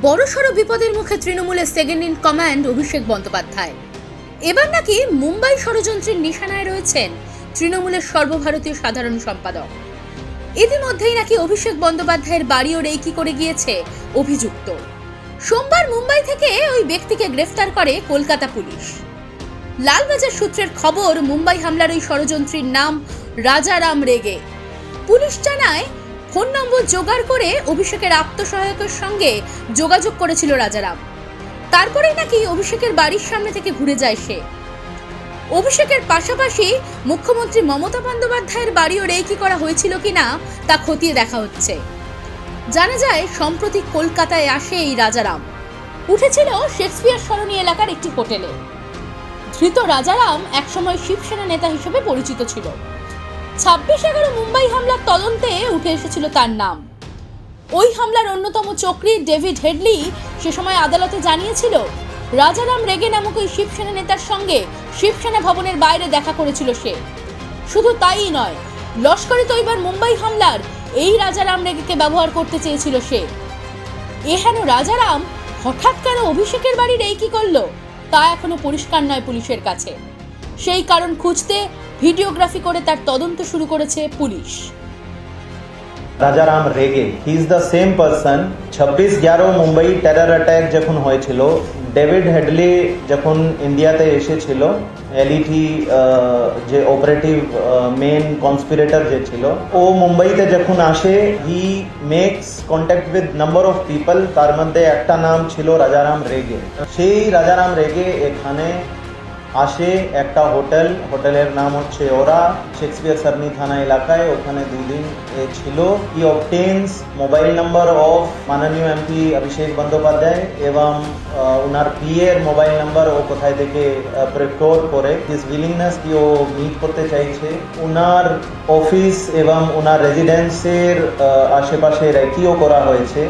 বড়সড় বিপদের মুখে তৃণমূলের second in command Abhishek Bandyopadhyay. এবার নাকি মুম্বাই ষড়যন্ত্রের নিশানায় রয়েছেন তৃণমূলের সর্বভারতীয় সাধারণ সম্পাদক। ইতিমধ্যেই নাকি অভিষেক বন্দ্যোপাধ্যায়ের বাড়িও রেকি করে গিয়েছে অভিযুক্ত। সোমবার মুম্বাই থেকে ওই ব্যক্তিকে গ্রেফতার করে কলকাতা পুলিশ। লালবাজার সূত্রের খবর, মুম্বাই হামলার ওই ষড়যন্ত্রীর নাম রাজারাম রেগে। পুলিশ জানায় ফোন নম্বর জোগাড় করে অভিষেকের আত্মসহায়কের সঙ্গে যোগাযোগ করেছিল রাজারাম। তারপরেই নাকি অভিষেকের বাড়ির সামনে থেকে ঘুরে যায় সে। অভিষেকের পাশাপাশি মুখ্যমন্ত্রী মমতা বন্দ্যোপাধ্যায়ের বাড়িও রেকি করা হয়েছিল কিনা তা খতিয়ে দেখা হচ্ছে। জানা যায়, সম্প্রতি কলকাতায় আসে এই রাজারাম। উঠেছিল শেক্সপিয়ার সরণি এলাকার একটি হোটেলে। ধৃত রাজারাম একসময় শিবসেনা নেতা হিসেবে পরিচিত ছিল। ছাব্বিশ এগারো মুম্বাই হামলার তদন্তে উঠে এসেছিল তার নাম। ওই হামলার অন্যতম চক্রী ডেভিড হেডলি সে সময় আদালতে জানিয়েছিল, রাজারাম রেগে নামক ওই শিবসেনা নেতার সঙ্গে শিবসেনা ভবনের বাইরে দেখা করেছিল সে। শুধু তাই নয়, লস্করে তৈবার মুম্বাই হামলার এই রাজারাম রেগেকে ব্যবহার করতে চেয়েছিল সে। এহেন রাজারাম হঠাৎ কেন অভিষেকের বাড়ির এই কি করল, তা এখনও পরিষ্কার নয় পুলিশের কাছে। সেই কারণ খুঁজতে ভিডিওগ্রাফি করে তার তদন্ত শুরু করেছে police. Rajaram Rege he is the same person ছাব্বিশ গ্যারো মুম্বাই টেরর অ্যাটাক যখন হয়েছিল, ডেভিড হেডলি যখন ইন্ডিয়াতে এসেছিল এলইটি যে অপারেটিভ মেন কনস্পিরেটর যে ছিল, ও মুম্বাইতে যখন আসে he makes contact with number of people তার মধ্যে একটা নাম ছিল রাজারাম রেগে। সেই রাজারাম রেগে এখানে আসে একটা হোটেল, হোটেলের নাম হচ্ছে ওরা, শেক্সপিয়ার সার্নি থানা এলাকায়, ওখানে দুদিন ছিল। He obtains mobile number of মাননীয় এমপি অভিষেক বন্দ্যোপাধ্যায় এবং ওনার পিএর মোবাইল নাম্বার ও কোথায় থেকে প্রেক্টোর করে। দিস উইলিংনেস কি ও মিট করতে চাইছে। ওনার অফিস এবং ওনার রেজিডেন্সের আশেপাশে রেকিও করা হয়েছে।